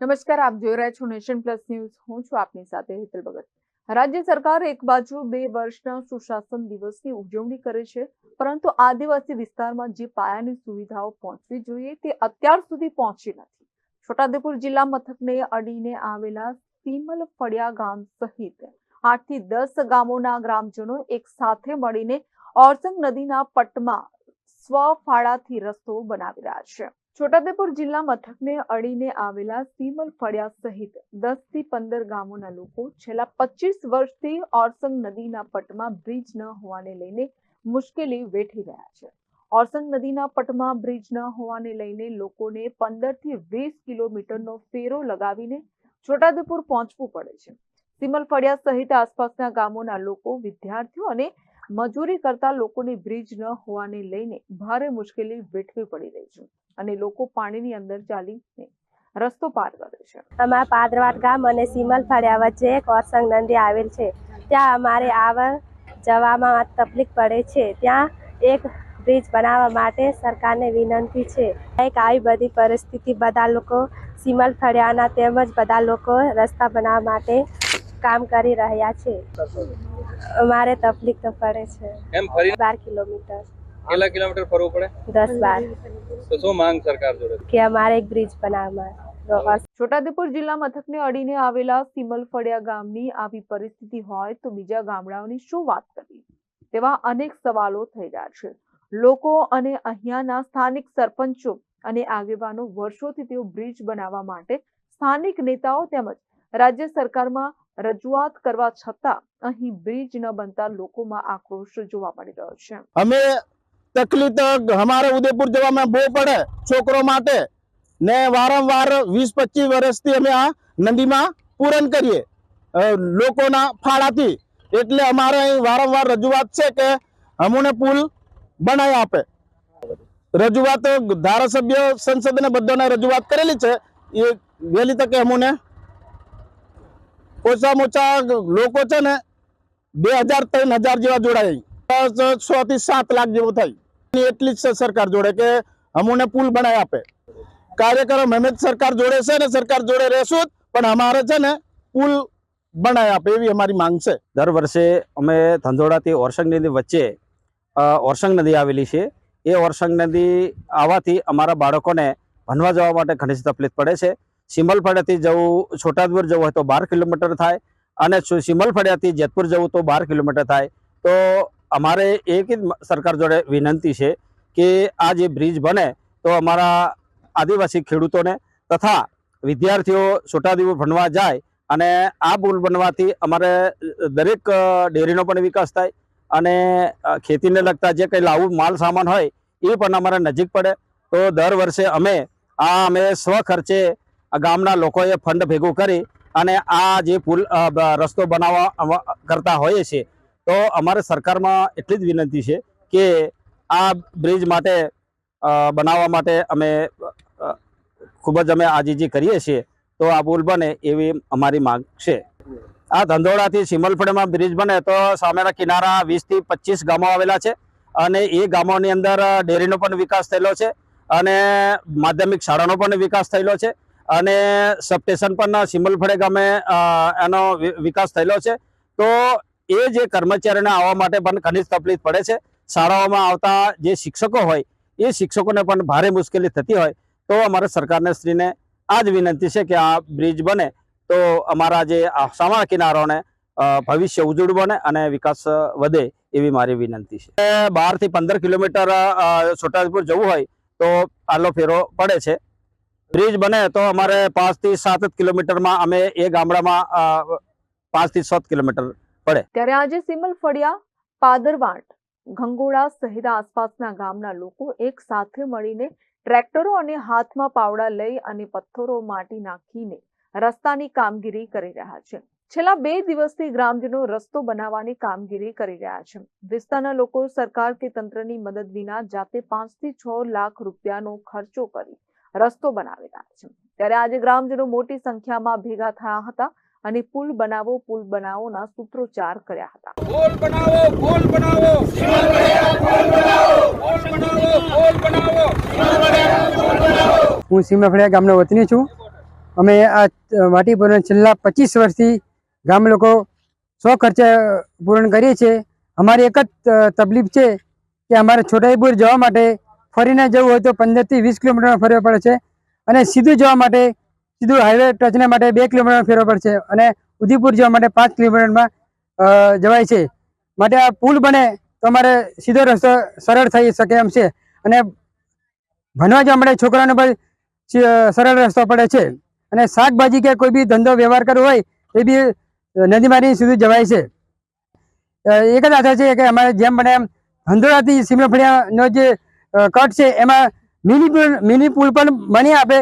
નમસ્કાર, આપ જોઈ રહ્યા છો નેશન પ્લસ ન્યૂઝ. હું છું આપની સાથે હેતલ ભગત. રાજ્ય સરકાર એક બાજુ બે વર્ષના સુશાસન દિવસની ઉજવણી કરે છે, પરંતુ આદિવાસી વિસ્તારમાં જે પાયાની સુવિધાઓ પહોંચવી જોઈએ તે અત્યાર સુધી પહોંચી નથી. છોટાઉદેપુર જિલ્લા મથકને અડીને આવેલા સીમલ ફળિયા ગામ સહિત આઠથી દસ ગામોના ગ્રામજનો એક સાથે મળીને ઓરસંગ નદીના પટમાં સ્વફાળાથી રસ્તો બનાવી રહ્યા છે. છોટાઉદેપુર જિલ્લા મથકને અડીને આવેલા સીમલ ફળિયા સહિત દસથી પંદર ગામોના લોકો છેલ્લા પચીસ વર્ષથી ઓરસંગ નદીના પટમાં બ્રિજ ન હોવાને લઈને મુશ્કેલી વેઠી રહ્યા છે. ઓરસંગ નદીના પટમાં બ્રિજ ન હોવાને લઈને લોકોને પંદરથી વીસ કિલોમીટરનો ફેરો લગાવીને છોટાઉદેપુર પહોંચવું પડે છે. સીમલ ફળિયા સહિત આસપાસના ગામોના લોકો, વિદ્યાર્થીઓ અને મજૂરી કરતા લોકોને બ્રિજ ન હોવાને લઈને ભારે મુશ્કેલી વેઠવી પડી રહી છે અને લોકો પાણીની અંદર ચાલીને રસ્તો પાર કરે છે. અમારા પાદરવાડ ગામ અને સીમલ ફળિયા વચ્ચે એક ઓરસંગ નદી આવેલ છે. ત્યાં અમારે આવર જવામાં તકલીફ પડે છે. ત્યાં એક બ્રિજ બનાવવા માટે સરકારને વિનંતી છે. એક આવી બધી પરિસ્થિતિ, બધા લોકો સીમલ ફળિયાના તેમજ બધા લોકો રસ્તા બનાવવા માટે કામ કરી રહ્યા છે. અમારે તકલીફ તો પડે છે. એમ ફરી બાર કિલોમીટર. કેટલા કિલોમીટર ફરવું પડે? દસ બાર. તો શું માંગ સરકાર જોડે? કે અમારે એક બ્રિજ બનાવવામાં છોટાઉદેપુર જિલ્લા મથકને અડીને આવેલા સિમલ ફળિયા ગામની આવી પરિસ્થિતિ હોય તો બીજા ગામડાઓની શું વાત કરવી? તેવા અનેક સવાલો થઈ રહ્યા છે. લોકો અને અહીંયાના સ્થાનિક સરપંચો અને આગેવાનો વર્ષોથી તેઓ બ્રિજ બનાવવા માટે સ્થાનિક નેતાઓ તેમજ રાજ્ય સરકારમાં રજૂઆત કરવા છતાં અહીં બ્રિજ ન બનતા લોકોમાં આક્રોશ જોવા મળી રહ્યો છે. અમે તકલીફ અમારે ઉદયપુર જવામાં બહુ પડે છોકરો માટે. ને વારંવાર વીસ પચીસ વર્ષથી અમે આ નદીમાં પૂરણ કરીએ. લોકોના ફાળાથી. એટલે અમારે અહીં વારંવાર રજૂઆત છે કે અમોને પુલ બનાવી આપે. રજૂઆત ધારાસભ્ય સંસદને બધાને રજૂઆત કરેલી છે. એ વહેલી તકે અમોને ઓછામાં ઓછા લોકો છે ને બે હજાર, ત્રણ હજાર જેવા જોડાય. છ થી સાત લાખ જેવું થાય. એટલી જ છે સરકાર જોડે કે અમોને પુલ બનાવી આપે. કાર્યક્રમ મહેનત સરકાર જોડે છે ને સરકાર જોડે રહેશું પણ અમારે છે ને પુલ બનાવી આપે એવી અમારી માંગ છે. દર વર્ષે અમે ધંધોડાથી ઓરસંગ નદી વચ્ચે ઓરસંગ નદી આવેલી છે. એ ઓરસંગ નદી આવવાથી અમારા બાળકોને ભણવા જવા માટે ઘણી જ તકલીફ પડે છે. સિમલફળિયાથી જવું, છોટાઉદેપુર જવું હોય તો બાર કિલોમીટર થાય અને સિમલફળિયાથી જેતપુર જવું તો બાર કિલોમીટર થાય. તો અમારે એક જ સરકાર જોડે વિનંતી છે કે આ જે બ્રિજ બને તો અમારા આદિવાસી ખેડૂતોને તથા વિદ્યાર્થીઓ છોટાઉદેપુર ભણવા જાય અને આ પુલ બનવાથી અમારે દરેક ડેરીનો પણ વિકાસ થાય અને ખેતીને લગતા જે કંઈ લાવું માલ સામાન હોય એ પણ અમારે નજીક પડે. તો દર વર્ષે અમે, આ અમે સ્વખર્ચે ગામના લોકોએ ફંડ ભેગું કરી અને આ જે પુલ રસ્તો બનાવવા કરતા હોઈએ છીએ, તો અમારે સરકારમાં એટલી જ વિનંતી છે કે આ બ્રિજ માટે બનાવવા માટે અમે ખૂબ જ અમે આજીજી કરીએ છીએ, તો આ પુલ બને એવી અમારી માંગ છે. આ ધંધોળાથી સિમલફળીમાં બ્રિજ બને તો સામેના કિનારા વીસથી પચીસ ગામો આવેલા છે અને એ ગામોની અંદર ડેરીનો પણ વિકાસ થયેલો છે અને માધ્યમિક શાળાનો પણ વિકાસ થયેલો છે. અને સબસ્ટેશન પણ સિમલફળે ગામે એનો વિકાસ થયેલો છે. તો એ જે કર્મચારીઓને આવવા માટે પણ ઘણી તકલીફ પડે છે. શાળાઓમાં આવતા જે શિક્ષકો હોય, એ શિક્ષકોને પણ ભારે મુશ્કેલી થતી હોય. તો અમારે સરકારને શ્રીને આ જ વિનંતી છે કે આ બ્રિજ બને. તો અમારા જે સામા કિનારોને ભવિષ્ય ઉજળું બને અને વિકાસ વધે એવી મારી વિનંતી છે. બારથી પંદર કિલોમીટર છોટાઉદેપુર જવું હોય તો આલો ફેરો પડે છે. બ્રિજ બને તો અમારે પાંચથી સાત જ કિલોમીટરમાં અમે એ ગામડામાં પાંચથી સાત કિલોમીટર પડે. ત્યારે આજે સિમલ ફળિયા પાદરવાટ ઘંગોળા સહિત આસપાસના ગામના લોકો એક સાથે મળીને ટ્રેક્ટરો અને હાથમાં પાવડા લઈ અને પથ્થરો માટી નાખીને રસ્તાની કામગીરી કરી રહ્યા છે. છેલ્લા બે દિવસથી ગ્રામજનો રસ્તો બનાવવાની કામગીરી કરી રહ્યા છે. વિસ્તારના લોકો સરકાર કે તંત્રની મદદ વિના જાતે પાંચથી છ લાખ રૂપિયાનો ખર્ચો કરી રસ્તો બનાવી રહ્યા છે. ત્યારે આજે ગ્રામજનો મોટી સંખ્યામાં ભેગા થયા હતા અને પુલ બનાવો પુલ બનાવોના સૂત્રોચ્ચાર કર્યા હતા. પુલ બનાવો પુલ બનાવો. પુલ બનાવો. પુલ બનાવો હું સીમાફળિયા ગામનો વતની છું. અમે આ માટી પૂરણ છેલ્લા પચીસ વર્ષથી ગામ લોકો સો ખર્ચે પૂરણ કરીએ છીએ. અમારી એક જ તકલીફ છે કે અમારે છોટાઈપુર જવા માટે ફરીને જવું હોય તો પંદરથી વીસ કિલોમીટર ફરવા પડે છે. અને સીધું જવા માટે, સીધું હાઈવે ટચના માટે બે કિલોમીટર ફેરવો પડે છે. અને ઉદયપુર જવા માટે પાંચ કિલોમીટરમાં જવાય છે. માટે આ પુલ બને તો અમારે સીધો રસ્તો સરળ થઈ શકે એમ છે. અને ભણવા જવા માટે છોકરાઓને પણ સરળ રસ્તો પડે છે. અને શાકભાજી કે કોઈ બી ધંધો વ્યવહાર કરવો હોય, એ બી નદીમાંથી સુધી જવાય છે. એક જ આશા છે કે અમારે જેમ બને એમ ધંધોળાથી સિમલફળિયાનો જે કટ છે. એમાં મિની પુલ મિની પુલ પણ બની આપે,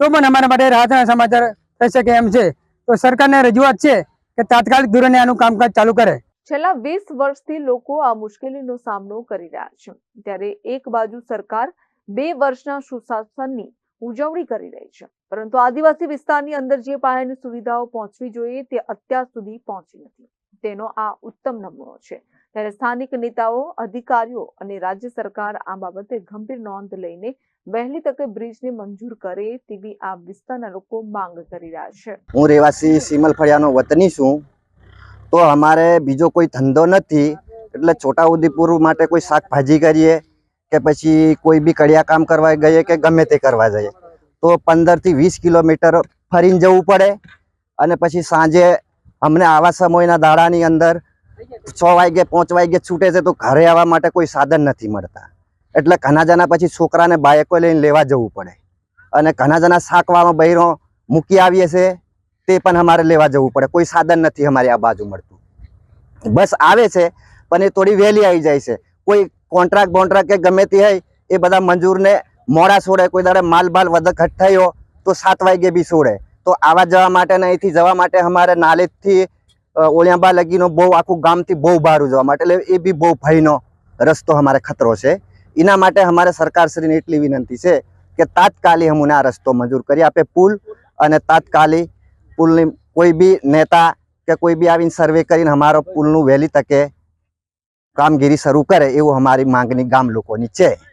તો પણ અમારા માટે રાહતના સમાચાર થઈ શકે એમ છે. તો સરકારને રજૂઆત છે કે તાત્કાલિક ધોરણે આનું કામકાજ ચાલુ કરે. છેલ્લા વીસ વર્ષથી લોકો આ મુશ્કેલીનો સામનો કરી રહ્યા છે. ત્યારે એક બાજુ સરકાર બે વર્ષના સુશાસનની ઉજવણી કરી રહી છે. પરંતુ આદિવાસી વિસ્તારની અંદર જે પાયાની સુવિધાઓ પહોંચવી જોઈએ તે અત્યાર સુધી પહોંચી નથી. તેનો આ ઉત્તમ નમૂનો છે. ત્યારે સ્થાનિક નેતાઓ, અધિકારીઓ અને રાજ્ય સરકાર આ બાબતે ગંભીર નોંધ લઈને વહેલી તકે બ્રિજને મંજૂર કરે તેવી આ વિસ્તારના લોકો માંગ કરી રહ્યા છે. હું રહેવાસી સિમલ ફળિયાનો વતની છું. તો અમારે બીજો કોઈ ધંધો નથી. એટલે છોટાઉદેપુર માટે કોઈ શાકભાજી કરીએ કે પછી કોઈ બી કડિયા કામ કરવા ગઈએ કે ગમે તે કરવા જઈએ. તો પંદરથી વીસ કિલોમીટર ફરીને જવું પડે અને પછી સાંજે અમને આવા સમયના દાડાની અંદર છ વાગે પાંચ વાગે છૂટે છે તો ઘરે આવવા માટે કોઈ સાધન નથી મળતા. એટલે ઘણા જણા પછી છોકરાને બાયકો લઈને લેવા જવું પડે. અને ઘણા જણા શાકવામાં બૈરો મૂકી આવીએ છે, તે પણ અમારે લેવા જવું પડે. કોઈ સાધન નથી અમારી આ બાજુ મળતું. બસ આવે છે, પણ એ થોડી વહેલી આવી જાય છે. કોઈ કોન્ટ્રાક્ટ બોન્ટ્રાક્ટ કે ગમે તે હોય, એ બધા મંજૂરને મોડા છોડે. કોઈ દાડે માલ બાલ વધઘટ થયો તો સાત વાગે બી છોડે. તો આવા જવા માટે ને અહીંથી જવા માટે અમારે નાલેજથી ઓળિયાંબા લગીનો બહુ આખું ગામથી બહુ બહાર જવા માટે, એટલે એ બી બહુ ભયનો રસ્તો અમારે ખતરો છે. એના માટે અમારે સરકારશ્રીને એટલી વિનંતી છે કે તાત્કાલિક અમને આ રસ્તો મંજૂર કરી આપે પુલ અને તાત્કાલિક પુલની કોઈ બી નેતા કે કોઈ બી આવીને સર્વે કરીને અમારો પુલનું વહેલી તકે કામગીરી શરૂ કરે એવું અમારી માંગણી ગામ લોકોની છે.